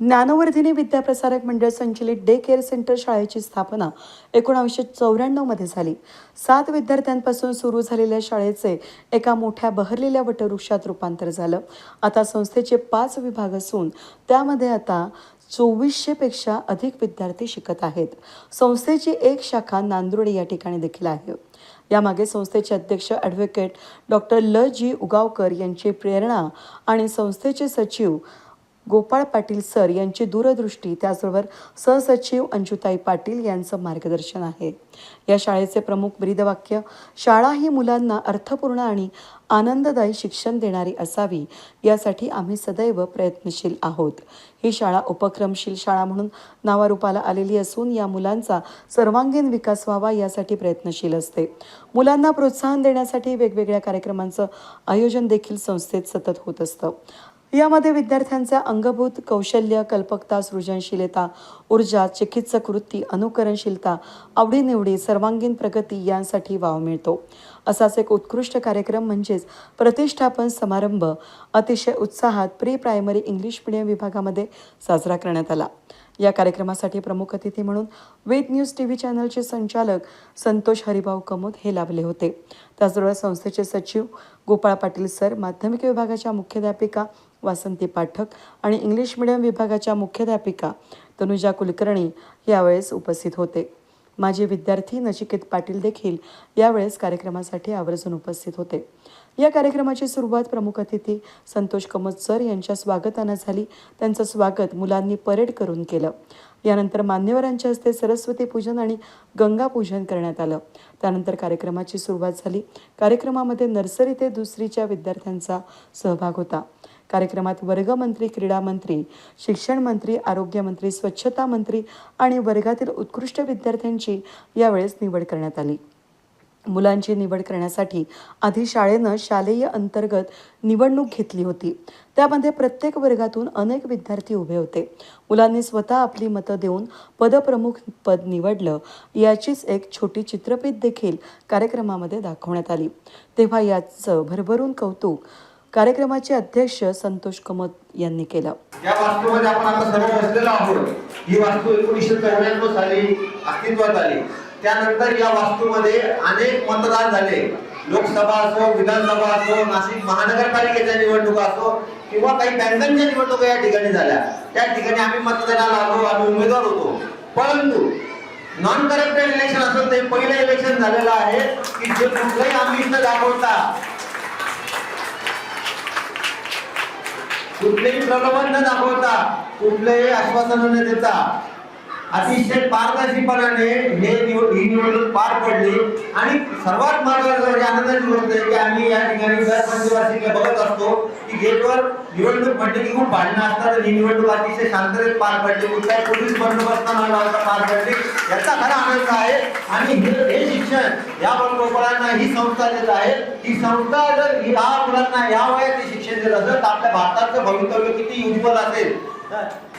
ज्ञानवर्धिनी विद्याप्रसारक मंडळ संचलित day care centre शाळेची स्थापना एकोणावीसशे चौऱ्याण्णवमध्ये झाली. सात विद्यार्थ्यांपासून सुरू झालेल्या शाळेचे एका मोठ्या बहरलेल्या वटवृक्षात रूपांतर झालं. आता संस्थेचे पाच विभाग असून त्यामध्ये आता चोवीसशेपेक्षा अधिक विद्यार्थी शिकत आहेत. संस्थेची एक शाखा नांदुर्डे या ठिकाणी देखील आहे. यामागे संस्थेचे अध्यक्ष ॲडव्होकेट डॉक्टर ल. जी. उगावकर यांची प्रेरणा आणि संस्थेचे सचिव गोपाळ पाटील सर यांची दूरदृष्टी त्याचबरोबर सहसचिव अंजुताई पाटील यांचं मार्गदर्शन आहे. या शाळेचे प्रमुख ब्रीदवाक्य शाळा ही मुलांना अर्थपूर्ण आणि आनंददायी शिक्षण देणारी असावी यासाठी आम्ही सदैव प्रयत्नशील आहोत. ही शाळा उपक्रमशील शाळा म्हणून नावारूपाला आलेली असून या मुलांचा सर्वांगीण विकास व्हावा यासाठी प्रयत्नशील असते. मुलांना प्रोत्साहन देण्यासाठी वेगवेगळ्या कार्यक्रमांचं आयोजन देखील संस्थेत सतत होत असतं. यामध्ये विद्यार्थ्यांचा अंगभूत कौशल्य कल्पकता सृजनशीलता ऊर्जा चिकित्सक वृत्ती अनुकरणशीलता आवडीनिवडी सर्वांगीण प्रगती यांसाठी वाव मिळतो. असाच एक उत्कृष्ट कार्यक्रम म्हणजेच प्रतिष्ठापन समारंभ अतिशय उत्साहात प्री प्रायमरी इंग्लिश मिडियम विभागामध्ये साजरा करण्यात आला. या कार्यक्रमासाठी प्रमुख अतिथी म्हणून वेद न्यूज टी व्ही चॅनलचे संचालक संतोष हरिभाऊ कमोद हे लाभले होते. त्याचबरोबर संस्थेचे सचिव गोपाळ पाटील सर माध्यमिक विभागाच्या मुख्याध्यापिका वासंती पाठक आणि इंग्लिश मिडियम विभागाच्या मुख्याध्यापिका तनुजा कुलकर्णी यावेळेस उपस्थित होते. माजी विद्यार्थी नचिकेत पाटील देखील यावेळेस कार्यक्रमासाठी आवर्जून उपस्थित होते. या कार्यक्रमाची सुरुवात प्रमुख अतिथी संतोष कमत सर यांच्या स्वागतानं झाली. त्यांचं स्वागत मुलांनी परेड करून केलं. यानंतर मान्यवरांच्या हस्ते सरस्वती पूजन आणि गंगा पूजन करण्यात आलं. त्यानंतर कार्यक्रमाची सुरुवात झाली. कार्यक्रमामध्ये नर्सरी ते दुसरीच्या विद्यार्थ्यांचा सहभाग होता. कार्यक्रमात वर्गमंत्री क्रीडा मंत्री आरोग्यमंत्री स्वच्छता मंत्री आणि वर्गातील उत्कृष्ट विद्यार्थ्यांची यावेळेस निवड करण्यात आली. मुलांची निवड करण्यासाठी आधी शाळेनं शालेय अंतर्गत निवडणूक घेतली होती. त्यामध्ये प्रत्येक वर्गातून अनेक विद्यार्थी उभे होते. मुलांनी स्वतः आपली मतं देऊन पदप्रमुख पद निवडलं. याचीच एक छोटी चित्रपीत देखील कार्यक्रमामध्ये दाखवण्यात आली. तेव्हा याचं भरभरून कौतुक कार्यक्रमाचे अध्यक्ष संतोष कमत यांनी केलं. या वास्तूमध्ये आपण आता सर्व बसलेलो आहोत. ही वास्तू एकोणीसशे चौऱ्याण्णव साली अस्तित्वात आली. त्यानंतर या वास्तूमध्ये अनेक मतदान झाले. लोकसभा असो विधानसभा असो नाशिक महानगरपालिकेच्या निवडणुका असो किंवा काही बँकांच्या निवडणुका या ठिकाणी झाल्या. त्या ठिकाणी आम्ही मतदानाला आलो आम्ही उमेदवार होतो. परंतु नॉन करप्टेड इलेक्शन असं ते पहिलं इलेक्शन झालेलं आहे की जे कुठलंही आम्ही इथं दाखवता कुठलेही प्रलोभन न दाखवता कुठलेही आश्वासन न देता अतिशय पारदर्शीपणाने हे ही निवडणूक पार पडली. आणि सर्वात महत्वाचं आनंदाची गोष्ट आहे की आम्ही या ठिकाणी दर बघत असतो की गेटवर निवडणूक म्हटली की खूप भांडणं असतात ही निवडणूक अतिशय शांततेत पार पडली. कुठल्याही पोलीस बंदोबस्त न लावता पार पडली. याचा खरा आनंद आहे. आणि या गोपाळांना ही संस्था देत आहे. ही संस्था जर ह्या मुलांना या वयात शिक्षण देत असेल तर आपल्या भारताचं भवितव्य किती उज्ज्वल असेल?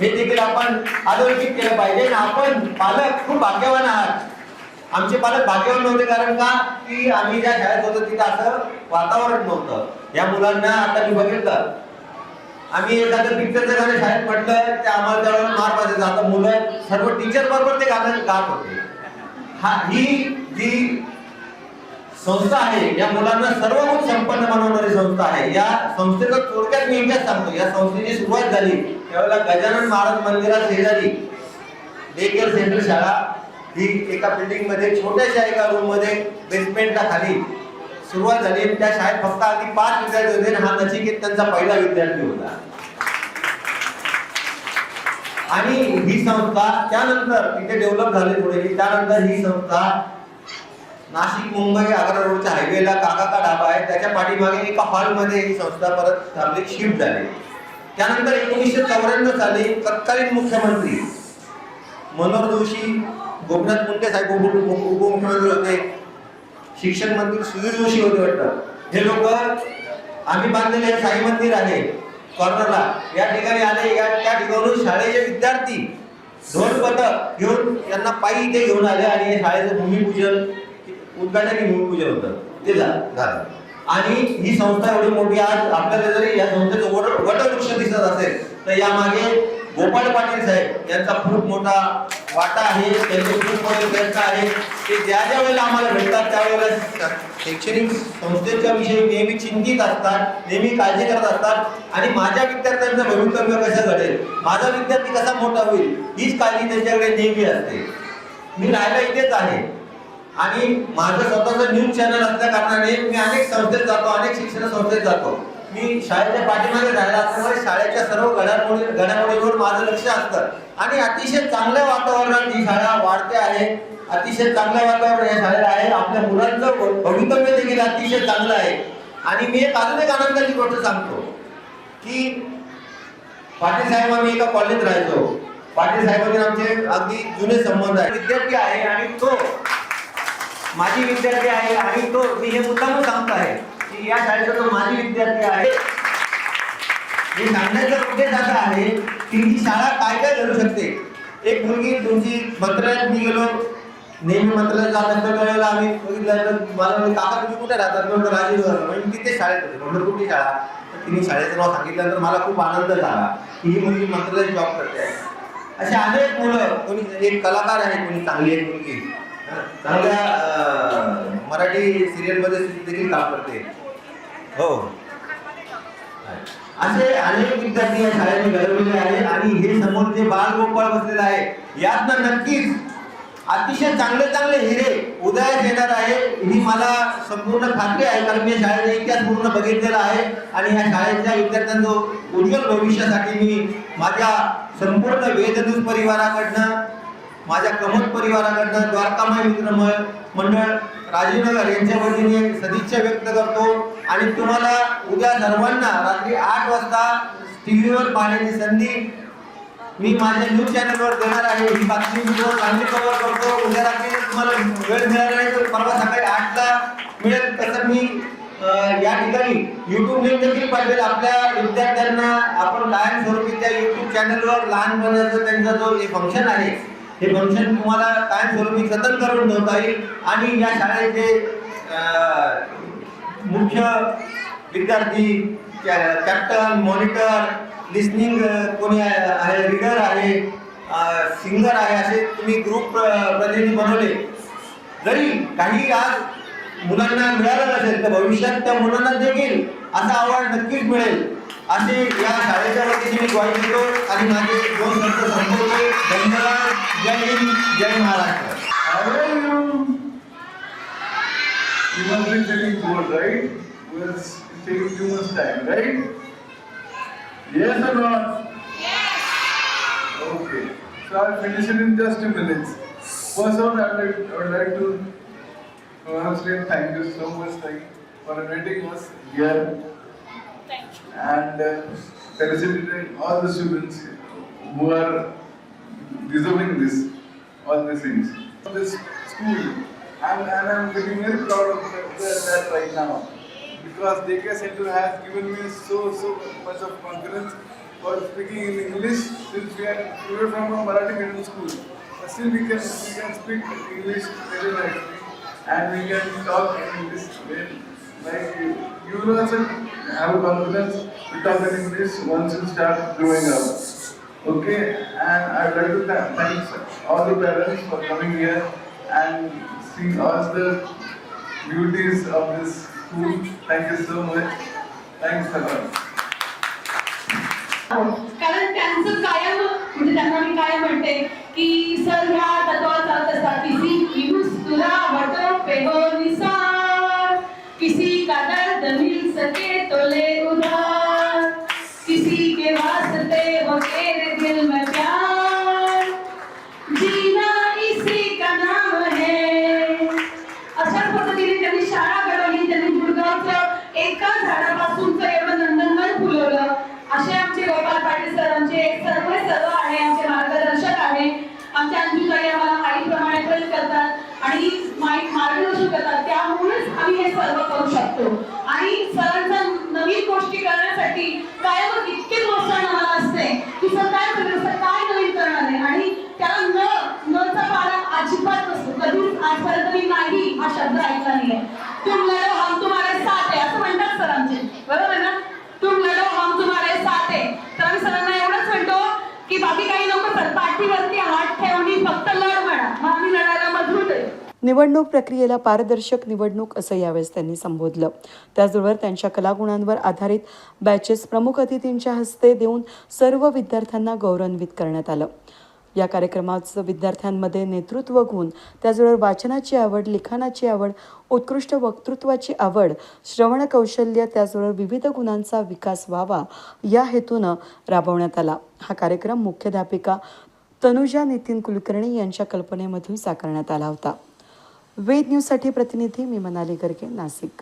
हे देखील आपण अधोरेखित केलं पाहिजे. आपण पालक खूप भाग्यवान आहात. आमचे पालक भाग्यवान नव्हते कारण का? की आम्ही ज्या शाळेत होतो तिथं असं वातावरण नव्हतं. या मुलांना आता मी बघितलं. आम्ही एखादं पिक्चरचं गाणं शाळेत म्हटलं ते आम्हाला त्यावेळेला मार पाहिजे आता मुलं सर्व टीचर बरोबर ते गाणं गात होते. हा ही जी संस्था आहे. या मुलांना सर्व गुण संपन्न बनवणारी संस्था आहे. या संस्थेचा थोडक्यात मी इतिहास सांगतो. या संस्थेची सुरुवात झाली त्यावेळेला गजानन महाराज मंदिरात शेजारी डे केअर सेंटर शाळा. ही एका बिल्डिंगमध्ये छोट्याशा एका रूममध्ये बेसमेंटला खाली सुरुवात झाली. आणि त्या शाळेत फक्त आधी पाच विद्यार्थी होते. हा नचिकेत त्यांचा पहिला विद्यार्थी होता. आणि ही संस्था त्यानंतर तिथे डेव्हलप झाली थोडी त्यानंतर ही संस्था नाशिक मुंबई आग्रा रोडच्या हायवेला काकाका ढाबा आहे. त्याच्या पाठीमागे एका हॉलमध्ये ही संस्था परत आपली शिफ्ट झाली. त्यानंतर एकोणीसशे चौऱ्याण्णव साली तत्कालीन मुख्यमंत्री मनोहर जोशी गोपीनाथ मुंडे साहेब उपमुख्यमंत्री होते. शिक्षण मंत्री सुधीर जोशी होते वाटतं. हे लोक आम्ही बांधलेले हे साई मंदिर आहे कॉर्नरला या ठिकाणी आले या त्या ठिकाणून शाळेचे विद्यार्थी ढोल पथक घेऊन त्यांना पायी इथे घेऊन आले आणि शाळेचं भूमिपूजन उद्घाटन भूमिपूजन होतं. ते झालं. आणि ही संस्था एवढी मोठी आज आपल्याला जरी या संस्थेचं वट वटवृक्ष दिसत असेल तर यामागे गोपाळ पाटील साहेब यांचा खूप मोठा वाटा आहे त्यांचे खूप मोठे प्रयत्न आहे. ते ज्या ज्या वेळेला आम्हाला भेटतात त्यावेळेला शैक्षणिक संस्थेच्या विषयी नेहमी चिंतित असतात नेहमी काळजी करत असतात. आणि माझ्या विद्यार्थ्यांचं भवितव्य कसं घडेल? माझा विद्यार्थी कसा मोठा होईल? हीच काळजी त्यांच्याकडे नेहमी असते. मी राहायला इथेच आहे. आणि माझं स्वतःचं न्यूज चॅनल असल्या कारणाने मी अनेक संस्थेत जातो अनेक शिक्षण संस्थेत जातो. मी शाळेच्या पाठीमागे राहिला असल्यामुळे शाळेच्या सर्व घडामोडी घडामोडीवर माझं लक्ष असतं. आणि अतिशय चांगल्या वातावरणात ही शाळा वाढते आहे. अतिशय चांगलं वातावरण या शाळेला आहे. आपल्या मुलांचं भवितव्य देखील अतिशय चांगलं आहे. आणि मी एक अजून एक आनंदाची गोष्ट सांगतो की पाटील साहेब आम्ही एका कॉलेजीत राहायचो. पाटील साहेबांनी आमचे अगदी जुने संबंध आहे विद्यार्थी आहे आणि तो माझी विद्यार्थी आहे आणि तो मी हे मुद्दाम सांगतो आहे की या शाळेचा तो माझी विद्यार्थी आहे हे सांगण्याचा उद्देश असा आहे की ही शाळा काय काय घडू शकते? एक मुलगी तुमची मंत्रालयात मी गेलो नेहमी मंत्रालयात जात असताना वेळेला आम्ही बघितलं मला म्हणजे काका तुम्ही कुठे राहतात? म्हणून म्हणतो राजीव म्हणजे तिथे शाळेत होते म्हणलं कुठली शाळा तिने शाळेचं नाव सांगितल्यानंतर मला खूप आनंद झाला की ही मुलगी मंत्रालयात जॉब करते आहे. असे अनेक मुलं कोणी एक कलाकार आहे कोणी चांगली एक मुलगी. चांगल्या अं, मराठी सिरियलमध्ये देखील काम करते. हो. असे अनेक विद्यार्थी या शाळेने घडवलेले आहे आणि हे समोर जे बालगोपाळ बसलेला आहे यातनं नक्कीच अतिशय चांगले चांगले हिरे उदयास येणार आहे. ही मला संपूर्ण खात्री आहे कारण मी या शाळेचा इतिहास पूर्ण बघितलेला आहे आणि या शाळेच्या विद्यार्थ्यांचं उज्ज्वल भविष्यासाठी मी माझ्या संपूर्ण वेददूत परिवाराकडनं माझ्या कमल परिवाराकडनं द्वारकामाई मित्र म- मंडळ राजीवनगर यांच्या वतीने सदिच्छा व्यक्त करतो. आणि तुम्हाला उद्या सर्वांना रात्री आठ वाजता टीव्हीवर पाहण्याची संधी मी माझ्या न्यूज चॅनलवर देणार आहे. ही बातमी मी चांगली कव्हर करतो. उद्या रात्री तुम्हाला वेळ मिळाला नाही तर परवा सकाळी आठला मिळेल. तसं मी या ठिकाणी युट्यूब लिंक देखील पाठवेल. आपल्या विद्यार्थ्यांना आपण कायमस्वरूपी त्या युट्यूब चॅनलवर लहानपणाचा त्यांचा जो हे फंक्शन आहे हे फंक्शन तुम्हाला कायमस्वरूपी जतन करून ठेवता येईल आणि या शाळेचे मुख्य विद्यार्थी कॅ- कॅप्टन मॉनिटर लिस्निंग कोणी आहे रिडर आहे सिंगर आहे असे तुम्ही ग्रुप प्रतिनिधी बनवले. जरी काही आज मुलांना मिळालं नसेल तर भविष्यात त्या मुलांना देखील असा अवॉर्ड नक्कीच मिळेल. असे या शाळेच्या वतीने मी ग्वाही देतो आणि माझे दोन शब्द संपवतो धन्यवाद जय हिंद जय Maharashtra you? Must be feeling bored, right? Because it's taking too much time, right? Yes or not? Yes. Okay. So I'll finish it in just a minute. First of all, I would like, I would like to honestly thank you so much thank, for inviting us here and uh, felicitating all the students who are deserving this, all these things. This school, and, and I'm feeling very proud of that, that right now. Because DK Center has given me so, so much of confidence for speaking in English since we are, we are from a Marathi medium school. But still we can, we can speak English very nicely and we can talk in English very, like you, you also have a confidence to talk in English once you start growing up. Okay, and I'd like to tha- thank all the parents for coming here and seeing all the beauties of this school. Thank you so much. Thanks a lot. कारण त्यांचं कायम म्हणजे त्यांना मी काय म्हणते की sir ह्या निवडणूक प्रक्रियेला पारदर्शक निवडणूक असं यावेळेस त्यांनी संबोधलं. त्याचबरोबर त्यांच्या कलागुणांवर आधारित बॅचेस प्रमुख अतिथींच्या हस्ते देऊन सर्व विद्यार्थ्यांना गौरवान्वित करण्यात आलं. या कार्यक्रमाचं विद्यार्थ्यांमध्ये नेतृत्व गुण त्याचबरोबर वाचनाची आवड लिखाणाची आवड उत्कृष्ट वक्तृत्वाची आवड श्रवण कौशल्य त्याचबरोबर विविध गुणांचा विकास व्हावा या हेतूनं राबवण्यात आला. हा कार्यक्रम मुख्याध्यापिका तनुजा नितीन कुलकर्णी यांच्या कल्पनेमधून साकारण्यात आला होता. वेद न्यूजसाठी प्रतिनिधी मी मनाली गर्गे नाशिक